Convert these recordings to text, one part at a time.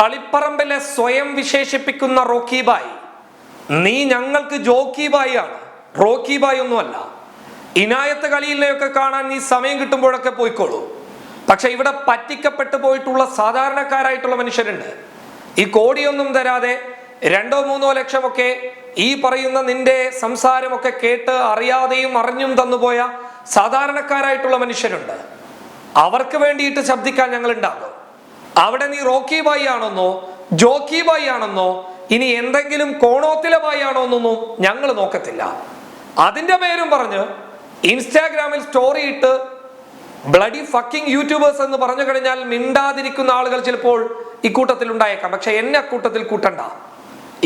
തളിപ്പറമ്പിലെ സ്വയം വിശേഷിപ്പിക്കുന്ന Rocky bye. നീ ഞങ്ങൾക്ക് ജോക്കി ബായി ആണ് റോക്കി ബായ് ഒന്നുമല്ല. ഇനായത്ത് കളിയിലെയൊക്കെ കാണാൻ നീ സമയം കിട്ടുമ്പോഴൊക്കെ പോയിക്കോളൂ. പക്ഷെ ഇവിടെ പറ്റിക്കപ്പെട്ടു പോയിട്ടുള്ള സാധാരണക്കാരായിട്ടുള്ള മനുഷ്യരുണ്ട്. ഈ കോടിയൊന്നും തരാതെ രണ്ടോ മൂന്നോ ലക്ഷമൊക്കെ ഈ പറയുന്ന നിന്റെ സംസാരമൊക്കെ കേട്ട് അറിയാതെയും അറിഞ്ഞും തന്നുപോയ സാധാരണക്കാരായിട്ടുള്ള മനുഷ്യരുണ്ട്. അവർക്ക് വേണ്ടിയിട്ട് ശബ്ദിക്കാൻ ഞങ്ങൾ ഉണ്ടാകും അവിടെ നീ റോക്കി ബായി ആണെന്നോ ജോക്കി ബായി ആണെന്നോ ഇനി എന്തെങ്കിലും കോണോത്തിലെ ബായി ആണോ എന്നൊന്നും ഞങ്ങൾ നോക്കത്തില്ല. അതിന്റെ പേരും പറഞ്ഞ് ഇൻസ്റ്റാഗ്രാമിൽ സ്റ്റോറി ഇട്ട് ബ്ലഡി ഫക്കിംഗ് യൂട്യൂബേഴ്സ് എന്ന് പറഞ്ഞു കഴിഞ്ഞാൽ മിണ്ടാതിരിക്കുന്ന ആളുകൾ ചിലപ്പോൾ ഇക്കൂട്ടത്തിൽ ഉണ്ടായേക്കാം പക്ഷെ എന്നെ അക്കൂട്ടത്തിൽ കൂട്ടണ്ട.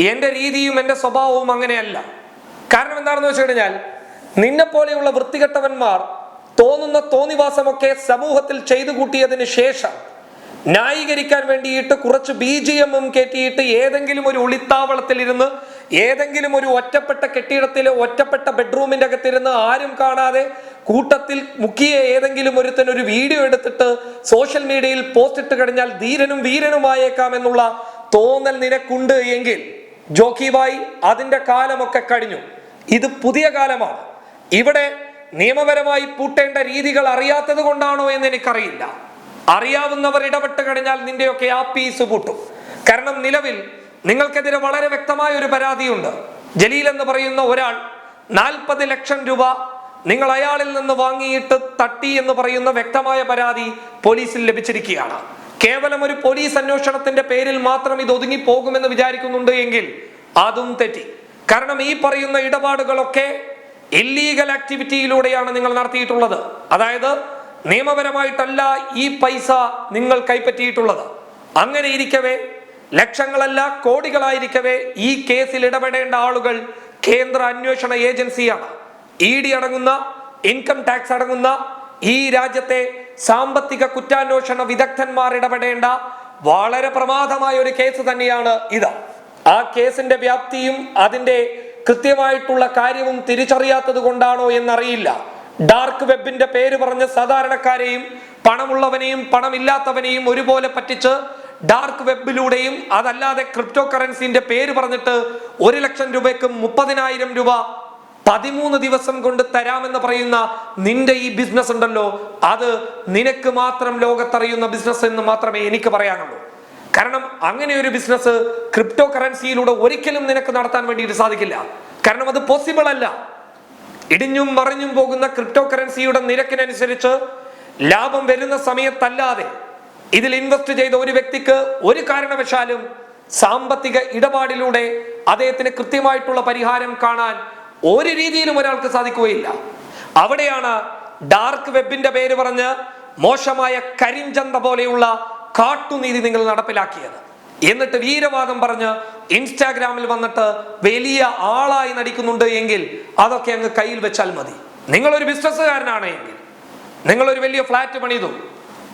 എന്റെ രീതിയും എന്റെ സ്വഭാവവും അങ്ങനെയല്ല. കാരണം എന്താണെന്ന് വെച്ച് കഴിഞ്ഞാൽ നിന്നെ പോലെയുള്ള വൃത്തികെട്ടവന്മാർ തോന്നുന്ന തോന്നിവാസമൊക്കെ സമൂഹത്തിൽ ചെയ്തു കൂട്ടിയതിന് ശേഷം ന്യായീകരിക്കാൻ വേണ്ടിയിട്ട് കുറച്ച് ബി ജി എമ്മും കയറ്റിയിട്ട് ഏതെങ്കിലും ഒരു ഒളിത്താവളത്തിൽ ഇരുന്ന് ഏതെങ്കിലും ഒരു ഒറ്റപ്പെട്ട കെട്ടിടത്തിലെ ഒറ്റപ്പെട്ട ബെഡ്റൂമിന്റെ അകത്തിരുന്ന് ആരും കാണാതെ കൂട്ടത്തിൽ മുക്കിയ ഏതെങ്കിലും ഒരുത്തൻ ഒരു വീഡിയോ എടുത്തിട്ട് സോഷ്യൽ മീഡിയയിൽ പോസ്റ്റ് ഇട്ട് കഴിഞ്ഞാൽ ധീരനും വീരനുമായേക്കാം എന്നുള്ള തോന്നൽ നിനക്കുണ്ട് എങ്കിൽ ജോക്കിബായി അതിന്റെ കാലമൊക്കെ കഴിഞ്ഞു. ഇത് പുതിയ കാലമാണ്. ഇവിടെ നിയമപരമായി പൂട്ടേണ്ട രീതികൾ അറിയാത്തത് കൊണ്ടാണോ എന്ന് എനിക്കറിയില്ല. അറിയാവുന്നവർ ഇടപെട്ട് കഴിഞ്ഞാൽ നിന്റെയൊക്കെ ആ പീസ് പൂട്ടും. കാരണം നിലവിൽ നിങ്ങൾക്കെതിരെ വളരെ വ്യക്തമായ ഒരു പരാതിയുണ്ട്. ജലീൽ എന്ന് പറയുന്ന ഒരാൾ നാൽപ്പത് ലക്ഷം രൂപ നിങ്ങൾ അയാളിൽ നിന്ന് വാങ്ങിയിട്ട് തട്ടി എന്ന് പറയുന്ന വ്യക്തമായ പരാതി പോലീസിൽ ലഭിച്ചിരിക്കുകയാണ്. കേവലം ഒരു പോലീസ് അന്വേഷണത്തിന്റെ പേരിൽ മാത്രം ഇത് ഒതുങ്ങി പോകുമെന്ന് വിചാരിക്കുന്നുണ്ട് എങ്കിൽ അതും തെറ്റി. കാരണം ഈ പറയുന്ന ഇടപാടുകളൊക്കെ ഇല്ലീഗൽ ആക്ടിവിറ്റിയിലൂടെയാണ് നിങ്ങൾ നടത്തിയിട്ടുള്ളത്. അതായത് നിയമപരമായിട്ടല്ല ഈ പൈസ നിങ്ങൾ കൈപ്പറ്റിയിട്ടുള്ളത്. അങ്ങനെ ഇരിക്കവേ ലക്ഷങ്ങളല്ല കോടികളായിരിക്കവേ ഈ കേസിൽ ഇടപെടേണ്ട ആളുകൾ കേന്ദ്ര അന്വേഷണ ഏജൻസിയാണ്. ഇ ഡി അടങ്ങുന്ന ഇൻകം ടാക്സ് അടങ്ങുന്ന ഈ രാജ്യത്തെ സാമ്പത്തിക കുറ്റാന്വേഷണ വിദഗ്ധന്മാർ ഇടപെടേണ്ട വളരെ പ്രമാദമായ ഒരു കേസ് തന്നെയാണ് ഇത്. ആ കേസിന്റെ വ്യാപ്തിയും അതിന്റെ കൃത്യമായിട്ടുള്ള കാര്യവും തിരിച്ചറിയാത്തത് കൊണ്ടാണോ എന്നറിയില്ല. ഡാർക്ക് വെബിന്റെ പേര് പറഞ്ഞ് സാധാരണക്കാരെയും പണമുള്ളവനെയും പണമില്ലാത്തവനെയും ഒരുപോലെ പറ്റിച്ച് ഡാർക്ക് വെബിലൂടെയും അതല്ലാതെ ക്രിപ്റ്റോ കറൻസിന്റെ പേര് പറഞ്ഞിട്ട് ഒരു ലക്ഷം രൂപയ്ക്കും മുപ്പതിനായിരം രൂപ പതിമൂന്ന് ദിവസം കൊണ്ട് തരാമെന്ന് പറയുന്ന നിന്റെ ഈ ബിസിനസ് ഉണ്ടല്ലോ. അത് നിനക്ക് മാത്രം ലോകത്തറിയുന്ന ബിസിനസ് എന്ന് മാത്രമേ എനിക്ക് പറയാനുള്ളൂ. കാരണം അങ്ങനെ ഒരു ബിസിനസ് ക്രിപ്റ്റോ കറൻസിയിലൂടെ ഒരിക്കലും നിനക്ക് നടത്താൻ വേണ്ടിയിട്ട് സാധിക്കില്ല. കാരണം അത് പോസിബിൾ അല്ല. ഇടിഞ്ഞും മറിഞ്ഞും പോകുന്ന ക്രിപ്റ്റോ കറൻസിയുടെ നിരക്കിനനുസരിച്ച് ലാഭം വരുന്ന സമയത്തല്ലാതെ ഇതിൽ ഇൻവെസ്റ്റ് ചെയ്ത ഒരു വ്യക്തിക്ക് ഒരു കാരണവശാലും സാമ്പത്തിക ഇടപാടിലൂടെ അദ്ദേഹത്തിന് കൃത്യമായിട്ടുള്ള പരിഹാരം കാണാൻ ഒരു രീതിയിലും ഒരാൾക്ക് സാധിക്കുകയില്ല. അവിടെയാണ് ഡാർക്ക് വെബിന്റെ പേര് പറഞ്ഞ് മോശമായ കരിഞ്ചന്ത പോലെയുള്ള കാട്ടുനീതി നിങ്ങൾ നടപ്പിലാക്കിയത്. എന്നിട്ട് വീരവാദം പറഞ്ഞ് ഇൻസ്റ്റാഗ്രാമിൽ വന്നിട്ട് വലിയ ആളായി നടിക്കുന്നുണ്ട് എങ്കിൽ അതൊക്കെ അങ്ങ് കയ്യിൽ വെച്ചാൽ മതി. നിങ്ങളൊരു ബിസിനസ്സുകാരനാണ് എങ്കിൽ. നിങ്ങളൊരു വലിയ ഫ്ലാറ്റ് പണിതു.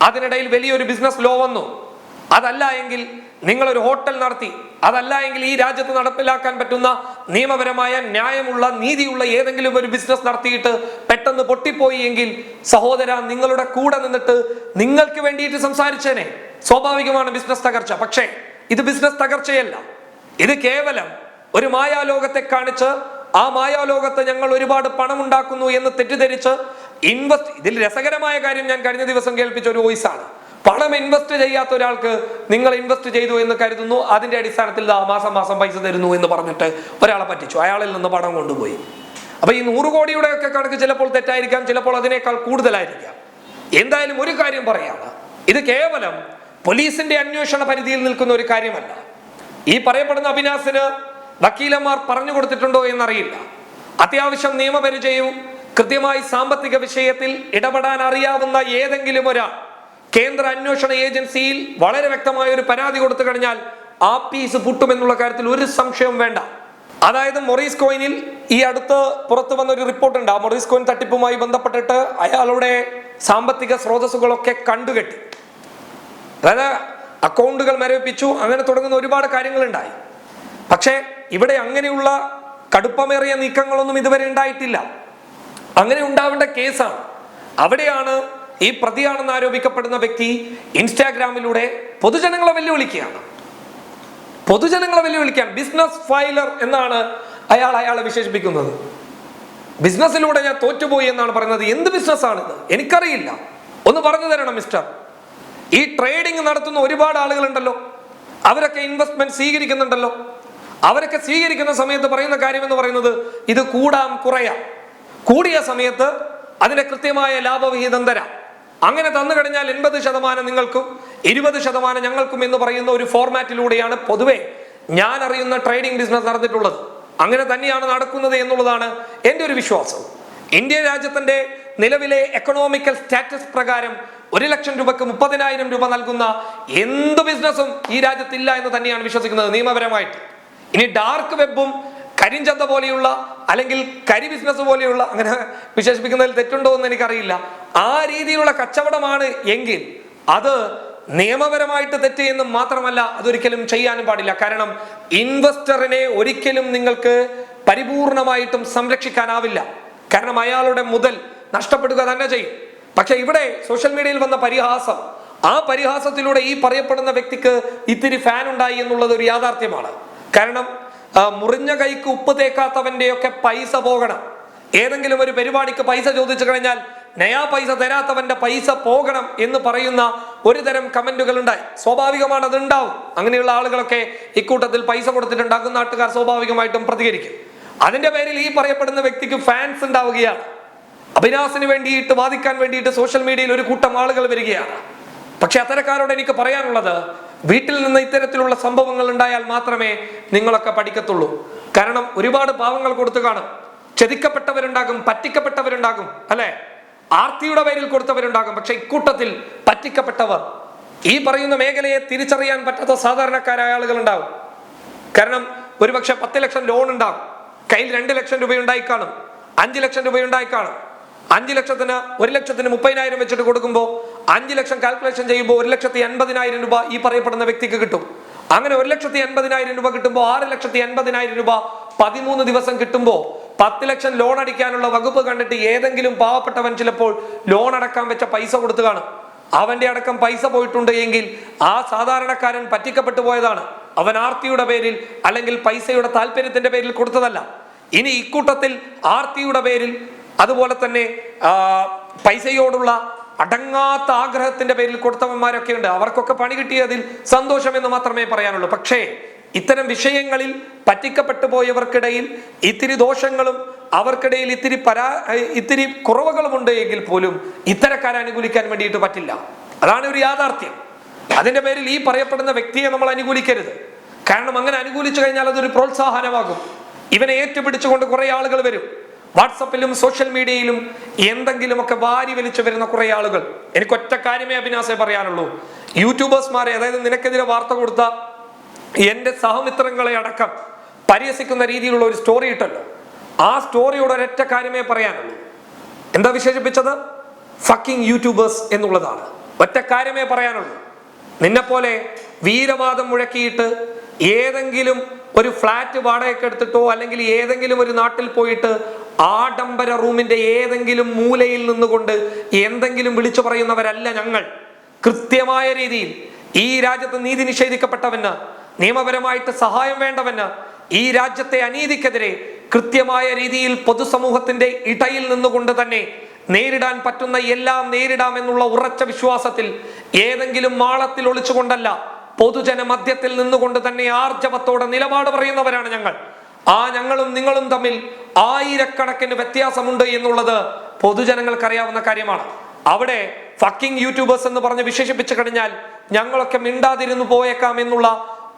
അതിനിടയിൽ വലിയൊരു ബിസിനസ് ലോ വന്നു. അതല്ല എങ്കിൽ നിങ്ങളൊരു ഹോട്ടൽ നടത്തി. അതല്ല എങ്കിൽ ഈ രാജ്യത്ത് നടപ്പിലാക്കാൻ പറ്റുന്ന നിയമപരമായ ന്യായമുള്ള നീതിയുള്ള ഏതെങ്കിലും ഒരു ബിസിനസ് നടത്തിയിട്ട് പെട്ടെന്ന് പൊട്ടിപ്പോയി എങ്കിൽ സഹോദര നിങ്ങളുടെ കൂടെ നിന്നിട്ട് നിങ്ങൾക്ക് വേണ്ടിയിട്ട് സംസാരിച്ചേനെ. സ്വാഭാവികമാണ് ബിസിനസ് തകർച്ച. പക്ഷേ ഇത് ബിസിനസ് തകർച്ചയല്ല. ഇത് കേവലം ഒരു മായാലോകത്തെ കാണിച്ച് ആ മായാലോകത്ത് ഞങ്ങൾ ഒരുപാട് പണം ഉണ്ടാക്കുന്നു എന്ന് തെറ്റിദ്ധരിച്ച് ഇൻവെസ്റ്റ് ഇതിൽ രസകരമായ കാര്യം ഞാൻ കഴിഞ്ഞ ദിവസം കേൾപ്പിച്ച ഒരു വോയിസ് ആണ് പണം ഇൻവെസ്റ്റ് ചെയ്യാത്ത ഒരാൾക്ക് നിങ്ങൾ ഇൻവെസ്റ്റ് ചെയ്തു എന്ന് കരുതുന്നു അതിന്റെ അടിസ്ഥാനത്തിൽ മാസം മാസം പൈസ തരുന്നു എന്ന് പറഞ്ഞിട്ട് ഒരാളെ പറ്റിച്ചു. അയാളിൽ നിന്ന് പണം കൊണ്ടുപോയി. അപ്പൊ ഈ നൂറ് കോടിയുടെ ഒക്കെ കണക്ക് ചിലപ്പോൾ തെറ്റായിരിക്കാം ചിലപ്പോൾ അതിനേക്കാൾ കൂടുതലായിരിക്കാം. എന്തായാലും ഒരു കാര്യം പറയാം. ഇത് കേവലം പോലീസിന്റെ അന്വേഷണ പരിധിയിൽ നിൽക്കുന്ന ഒരു കാര്യമല്ല. ഈ പറയപ്പെടുന്ന അഭിനാസിന് വക്കീലന്മാർ പറഞ്ഞു കൊടുത്തിട്ടുണ്ടോ എന്നറിയില്ല. അത്യാവശ്യം നിയമപരിചയവും കൃത്യമായി സാമ്പത്തിക വിഷയത്തിൽ ഇടപെടാൻ അറിയാവുന്ന ഏതെങ്കിലും ഒരാൾ കേന്ദ്ര അന്വേഷണ ഏജൻസിയിൽ വളരെ വ്യക്തമായ ഒരു പരാതി കൊടുത്തു കഴിഞ്ഞാൽ ആ പീസ് പൊട്ടുമെന്നുള്ള കാര്യത്തിൽ ഒരു സംശയവും വേണ്ട. അതായത് മൊറീസ് കോയിനിൽ ഈ അടുത്ത് പുറത്തു വന്ന ഒരു റിപ്പോർട്ട് ഉണ്ട് ആ മൊറീസ് കോയിൻ തട്ടിപ്പുമായി ബന്ധപ്പെട്ടിട്ട് അയാളുടെ സാമ്പത്തിക സ്രോതസ്സുകളൊക്കെ കണ്ടുകെട്ടി. അതായത് അക്കൗണ്ടുകൾ മരവിപ്പിച്ചു. അങ്ങനെ തുടങ്ങുന്ന ഒരുപാട് കാര്യങ്ങളുണ്ടായി. പക്ഷേ ഇവിടെ അങ്ങനെയുള്ള കടുപ്പമേറിയ നീക്കങ്ങളൊന്നും ഇതുവരെ ഉണ്ടായിട്ടില്ല. അങ്ങനെ ഉണ്ടാവേണ്ട കേസാണ്. അവിടെയാണ് ഈ പ്രതിയാണെന്ന് ആരോപിക്കപ്പെടുന്ന വ്യക്തി ഇൻസ്റ്റാഗ്രാമിലൂടെ പൊതുജനങ്ങളെ വെല്ലുവിളിക്കുകയാണ്. പൊതുജനങ്ങളെ വെല്ലുവിളിക്കാൻ ബിസിനസ് ഫൈലർ എന്നാണ് അയാൾ അയാളെ വിശേഷിപ്പിക്കുന്നത്. ബിസിനസ്സിലൂടെ ഞാൻ തോറ്റുപോയി എന്നാണ് പറയുന്നത്. എന്ത് ബിസിനസ്സാണിത്? എനിക്കറിയില്ല. ഒന്ന് പറഞ്ഞു തരണം മിസ്റ്റർ. ഈ ട്രേഡിംഗ് നടത്തുന്ന ഒരുപാട് ആളുകളുണ്ടല്ലോ. അവരൊക്കെ ഇൻവെസ്റ്റ്മെന്റ് സ്വീകരിക്കുന്നുണ്ടല്ലോ. അവരൊക്കെ സ്വീകരിക്കുന്ന സമയത്ത് പറയുന്ന കാര്യം എന്ന് പറയുന്നത് ഇത് കൂടാം കുറയാം. കൂടിയ സമയത്ത് അതിന്റെ കൃത്യമായ ലാഭവിഹിതം തരാം. അങ്ങനെ തന്നു കഴിഞ്ഞാൽ എൺപത് ശതമാനം നിങ്ങൾക്കും ഇരുപത് ശതമാനം ഞങ്ങൾക്കും എന്ന് പറയുന്ന ഒരു ഫോർമാറ്റിലൂടെയാണ് പൊതുവെ ഞാൻ അറിയുന്ന ട്രേഡിംഗ് ബിസിനസ് നടന്നിട്ടുള്ളത്. അങ്ങനെ തന്നെയാണ് നടക്കുന്നത് എന്നുള്ളതാണ് എന്റെ ഒരു വിശ്വാസം. ഇന്ത്യ രാജ്യത്തിന്റെ നിലവിലെ എക്കണോമിക്കൽ സ്റ്റാറ്റസ് പ്രകാരം ഒരു ലക്ഷം രൂപക്ക് മുപ്പതിനായിരം രൂപ നൽകുന്ന എന്ത് ബിസിനസ്സും ഈ രാജ്യത്തില്ല എന്ന് തന്നെയാണ് വിശ്വസിക്കുന്നത് നിയമപരമായിട്ട്. ഇനി ഡാർക്ക് വെബും കരിഞ്ചന്ത പോലെയുള്ള അല്ലെങ്കിൽ കരി ബിസിനസ് പോലെയുള്ള അങ്ങനെ വിശേഷിപ്പിക്കുന്നതിൽ തെറ്റുണ്ടോ എന്ന് എനിക്കറിയില്ല. ആ രീതിയിലുള്ള കച്ചവടമാണ് എങ്കിൽ അത് നിയമപരമായിട്ട് തെറ്റ് എന്ന് മാത്രമല്ല അതൊരിക്കലും ചെയ്യാനും പാടില്ല. കാരണം ഇൻവെസ്റ്ററിനെ ഒരിക്കലും നിങ്ങൾക്ക് പരിപൂർണമായിട്ടും സംരക്ഷിക്കാനാവില്ല. കാരണം അയാളുടെ മുതൽ നഷ്ടപ്പെടുക തന്നെ ചെയ്യും. പക്ഷെ ഇവിടെ സോഷ്യൽ മീഡിയയിൽ വന്ന പരിഹാസം ആ പരിഹാസത്തിലൂടെ ഈ പറയപ്പെടുന്ന വ്യക്തിക്ക് ഇത്തിരി ഫാൻ ഉണ്ടായി എന്നുള്ളത് ഒരു യാഥാർത്ഥ്യമാണ്. കാരണം മുറിഞ്ഞ കൈക്ക് ഉപ്പ് തേക്കാത്തവന്റെയൊക്കെ പൈസ പോകണം. ഏതെങ്കിലും ഒരു പരിപാടിക്ക് പൈസ ചോദിച്ചു കഴിഞ്ഞാൽ നയാ പൈസ തരാത്തവന്റെ പൈസ പോകണം എന്ന് പറയുന്ന ഒരു തരം കമന്റുകൾ ഉണ്ടായി. സ്വാഭാവികമാണ് അത് ഉണ്ടാവും. അങ്ങനെയുള്ള ആളുകളൊക്കെ ഇക്കൂട്ടത്തിൽ പൈസ കൊടുത്തിട്ടുണ്ടാകും നാട്ടുകാർ സ്വാഭാവികമായിട്ടും പ്രതികരിക്കും. അതിന്റെ പേരിൽ ഈ പറയപ്പെടുന്ന വ്യക്തിക്ക് ഫാൻസ് ഉണ്ടാവുകയാണ്. അഭിനാസിന് വേണ്ടിയിട്ട് വാദിക്കാൻ വേണ്ടിയിട്ട് സോഷ്യൽ മീഡിയയിൽ ഒരു കൂട്ടം ആളുകൾ വരികയാണ്. പക്ഷെ അത്തരക്കാരോട് എനിക്ക് പറയാനുള്ളത് വീട്ടിൽ നിന്ന് ഇത്തരത്തിലുള്ള സംഭവങ്ങൾ ഉണ്ടായാൽ മാത്രമേ നിങ്ങളൊക്കെ പഠിക്കത്തുള്ളൂ. കാരണം ഒരുപാട് പാവങ്ങൾ കൊടുത്തു കാണും. ചതിക്കപ്പെട്ടവരുണ്ടാകും പറ്റിക്കപ്പെട്ടവരുണ്ടാകും അല്ലെ? ആർത്തിയുടെ പേരിൽ കൊടുത്തവരുണ്ടാകും പക്ഷെ ഇക്കൂട്ടത്തിൽ പറ്റിക്കപ്പെട്ടവർ. ഈ പറയുന്ന മേഖലയെ തിരിച്ചറിയാൻ പറ്റാത്ത സാധാരണക്കാരായ ആളുകൾ ഉണ്ടാവും. കാരണം ഒരുപക്ഷെ പത്ത് ലക്ഷം ലോൺ ഉണ്ടാകും കയ്യിൽ രണ്ട് ലക്ഷം രൂപ ഉണ്ടായി കാണും. അഞ്ച് ലക്ഷം രൂപ ഉണ്ടായി കാണും. അഞ്ച് ലക്ഷത്തിന് ഒരു ലക്ഷത്തിന് മുപ്പതിനായിരം വെച്ചിട്ട് കൊടുക്കുമ്പോൾ അഞ്ച് ലക്ഷം കാൽക്കുലേഷൻ ചെയ്യുമ്പോൾ ഒരു ലക്ഷത്തി എൺപതിനായിരം രൂപ ഈ പറയപ്പെടുന്ന വ്യക്തിക്ക് കിട്ടും. അങ്ങനെ ഒരു ലക്ഷത്തി എൺപതിനായിരം രൂപ കിട്ടുമ്പോൾ ആറ് ലക്ഷത്തി എൺപതിനായിരം രൂപ പതിമൂന്ന് ദിവസം കിട്ടുമ്പോൾ പത്ത് ലക്ഷം ലോൺ അടിക്കാനുള്ള വകുപ്പ് കണ്ടിട്ട് ഏതെങ്കിലും പാവപ്പെട്ടവൻ ചിലപ്പോൾ ലോൺ അടക്കാൻ വെച്ച പൈസ കൊടുത്തു കാണും. അവന്റെ അടക്കം പൈസ പോയിട്ടുണ്ട് എങ്കിൽ ആ സാധാരണക്കാരൻ പറ്റിക്കപ്പെട്ടു പോയതാണ്. അവൻ ആർത്തിയുടെ പേരിൽ അല്ലെങ്കിൽ പൈസയുടെ താല്പര്യത്തിന്റെ പേരിൽ കൊടുത്തതല്ല. ഇനി ഇക്കൂട്ടത്തിൽ ആർത്തിയുടെ പേരിൽ അതുപോലെ തന്നെ പൈസയോടുള്ള അടങ്ങാത്ത ആഗ്രഹത്തിന്റെ പേരിൽ കൊടുത്തവന്മാരൊക്കെ ഉണ്ട് അവർക്കൊക്കെ പണി കിട്ടിയതിൽ സന്തോഷം എന്ന് മാത്രമേ പറയാനുള്ളൂ. പക്ഷേ ഇത്തരം വിഷയങ്ങളിൽ പറ്റിക്കപ്പെട്ടു പോയവർക്കിടയിൽ ഇത്തിരി ദോഷങ്ങളും അവർക്കിടയിൽ ഇത്തിരി പരാ ഇത്തിരി കുറവുകളും ഉണ്ട് എങ്കിൽ പോലും ഇത്തരക്കാരെ അനുകൂലിക്കാൻ വേണ്ടിയിട്ട് പറ്റില്ല. അതാണ് ഒരു യാഥാർത്ഥ്യം. അതിന്റെ പേരിൽ ഈ പറയപ്പെടുന്ന വ്യക്തിയെ നമ്മൾ അനുകൂലിക്കരുത്. കാരണം അങ്ങനെ അനുകൂലിച്ചു കഴിഞ്ഞാൽ അതൊരു പ്രോത്സാഹനമാകും. ഇവനെ ഏറ്റുപിടിച്ചുകൊണ്ട് കുറെ ആളുകൾ വരും. വാട്സപ്പിലും സോഷ്യൽ മീഡിയയിലും എന്തെങ്കിലുമൊക്കെ വാരി വലിച്ചു വരുന്ന കുറെ ആളുകൾ. എനിക്ക് ഒറ്റ കാര്യമേ അഭിനാസേ പറയാനുള്ളൂ. യൂട്യൂബേഴ്സ്മാരെ അതായത് നിനക്കെതിരെ വാർത്ത കൊടുത്ത എന്റെ സഹമിത്രങ്ങളെ അടക്കം പരിഹസിക്കുന്ന രീതിയിലുള്ള ഒരു സ്റ്റോറി ഇട്ടല്ലോ. ആ സ്റ്റോറിയോട് ഒരൊറ്റ കാര്യമേ പറയാനുള്ളൂ. എന്താ വിശേഷിപ്പിച്ചത്? ഫക്കിംഗ് യൂട്യൂബേഴ്സ് എന്നുള്ളതാണ്. ഒറ്റ കാര്യമേ പറയാനുള്ളൂ. നിന്നെപ്പോലെ വീരവാദം മുഴക്കിയിട്ട് ഏതെങ്കിലും ഒരു ഫ്ലാറ്റ് വാടകയ്ക്ക് എടുത്തിട്ടോ അല്ലെങ്കിൽ ഏതെങ്കിലും ഒരു നാട്ടിൽ പോയിട്ട് ആഡംബര റൂമിന്റെ ഏതെങ്കിലും മൂലയിൽ നിന്നുകൊണ്ട് എന്തെങ്കിലും വിളിച്ചു പറയുന്നവരല്ല ഞങ്ങൾ. കൃത്യമായ രീതിയിൽ ഈ രാജ്യത്ത് നീതി നിഷേധിക്കപ്പെട്ടവന് നിയമപരമായിട്ട് സഹായം വേണ്ടവന് ഈ രാജ്യത്തെ അനീതിക്കെതിരെ കൃത്യമായ രീതിയിൽ പൊതുസമൂഹത്തിന്റെ ഇടയിൽ നിന്നുകൊണ്ട് തന്നെ നേരിടാൻ പറ്റുന്ന എല്ലാം നേരിടാം എന്നുള്ള ഉറച്ച വിശ്വാസത്തിൽ ഏതെങ്കിലും മാളത്തിൽ ഒളിച്ചുകൊണ്ടല്ല പൊതുജന മധ്യത്തിൽ നിന്നുകൊണ്ട് തന്നെ ആർജവത്തോടെ നിലപാട് പറയുന്നവരാണ് ഞങ്ങൾ. ആ ഞങ്ങളും നിങ്ങളും തമ്മിൽ ആയിരക്കണക്കിന് വ്യത്യാസമുണ്ട് എന്നുള്ളത് പൊതുജനങ്ങൾക്കറിയാവുന്ന കാര്യമാണ്. അവിടെ ഫക്കിംഗ് യൂട്യൂബേഴ്സ് എന്ന് പറഞ്ഞ് വിശേഷിപ്പിച്ചു കഴിഞ്ഞാൽ ഞങ്ങളൊക്കെ മിണ്ടാതിരുന്നു പോയേക്കാം എന്നുള്ള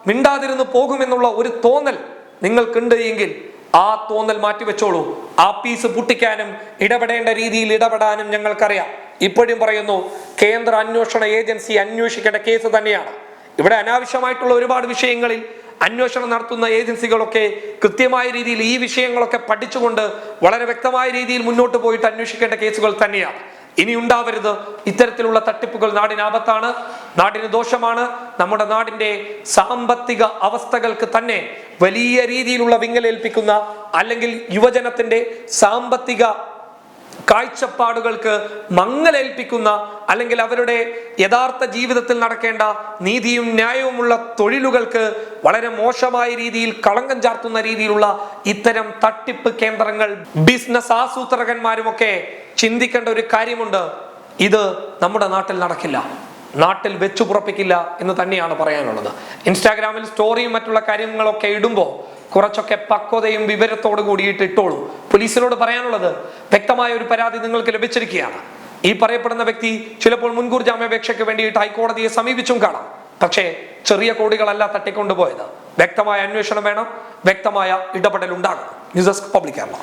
മിണ്ടാതിരുന്നു പോകുമെന്നുള്ള ഒരു തോന്നൽ നിങ്ങൾക്കുണ്ട് എങ്കിൽ ആ തോന്നൽ മാറ്റിവെച്ചോളൂ. ആ പീസ് പൊട്ടിക്കാനും ഇടപെടേണ്ട രീതിയിൽ ഇടപെടാനും ഞങ്ങൾക്കറിയാം. ഇപ്പോഴും പറയുന്നു കേന്ദ്ര അന്വേഷണ ഏജൻസി അന്വേഷിക്കേണ്ട കേസ് തന്നെയാണ്. ഇവിടെ അനാവശ്യമായിട്ടുള്ള ഒരുപാട് വിഷയങ്ങളിൽ അന്വേഷണം നടത്തുന്ന ഏജൻസികളൊക്കെ കൃത്യമായ രീതിയിൽ ഈ വിഷയങ്ങളൊക്കെ പഠിച്ചുകൊണ്ട് വളരെ വ്യക്തമായ രീതിയിൽ മുന്നോട്ട് പോയിട്ട് അന്വേഷിക്കേണ്ട കേസുകൾ തന്നെയാണ്. ഇനി ഉണ്ടാവരുത്. ഇത്തരത്തിലുള്ള തട്ടിപ്പുകൾ നാടിനാപത്താണ് നാടിന് ദോഷമാണ്. നമ്മുടെ നാടിന്റെ സാമ്പത്തിക അവസ്ഥകൾക്ക് തന്നെ വലിയ രീതിയിലുള്ള വിങ്ങലേൽപ്പിക്കുന്ന അല്ലെങ്കിൽ യുവജനത്തിന്റെ സാമ്പത്തിക കാഴ്ചപ്പാടുകൾക്ക് മങ്ങലേൽപ്പിക്കുന്ന അല്ലെങ്കിൽ അവരുടെ യഥാർത്ഥ ജീവിതത്തിൽ നടക്കേണ്ട നീതിയും ന്യായവുമുള്ള തൊഴിലുകൾക്ക് വളരെ മോശമായ രീതിയിൽ കളങ്കം ചാർത്തുന്ന രീതിയിലുള്ള ഇത്തരം തട്ടിപ്പ് കേന്ദ്രങ്ങൾ ബിസിനസ് ആസൂത്രകന്മാരുമൊക്കെ ചിന്തിക്കേണ്ട ഒരു കാര്യമുണ്ട്. ഇത് നമ്മുടെ നാട്ടിൽ നടക്കില്ല. നാട്ടിൽ വെച്ചു പുറപ്പിക്കില്ല എന്ന് തന്നെയാണ് പറയാനുള്ളത്. ഇൻസ്റ്റാഗ്രാമിൽ സ്റ്റോറിയും മറ്റുള്ള കാര്യങ്ങളൊക്കെ ഇടുമ്പോൾ കുറച്ചൊക്കെ പക്വതയും വിവരത്തോട് കൂടിയിട്ട് ഇട്ടോളൂ. പോലീസിനോട് പറയാനുള്ളത് വ്യക്തമായ ഒരു പരാതി നിങ്ങൾക്ക് ലഭിച്ചിരിക്കുകയാണ്. ഈ പറയപ്പെടുന്ന വ്യക്തി ചിലപ്പോൾ മുൻകൂർ ജാമ്യാപേക്ഷയ്ക്ക് വേണ്ടിയിട്ട് ഹൈക്കോടതിയെ സമീപിച്ചും കാണാം. പക്ഷേ ചെറിയ കോടികളല്ല തട്ടിക്കൊണ്ടുപോയത്. വ്യക്തമായ അന്വേഷണം വേണം. വ്യക്തമായ ഇടപെടൽ ഉണ്ടാകണം ന്യൂസ് ഡെസ്ക് പബ്ലിക് കേരള.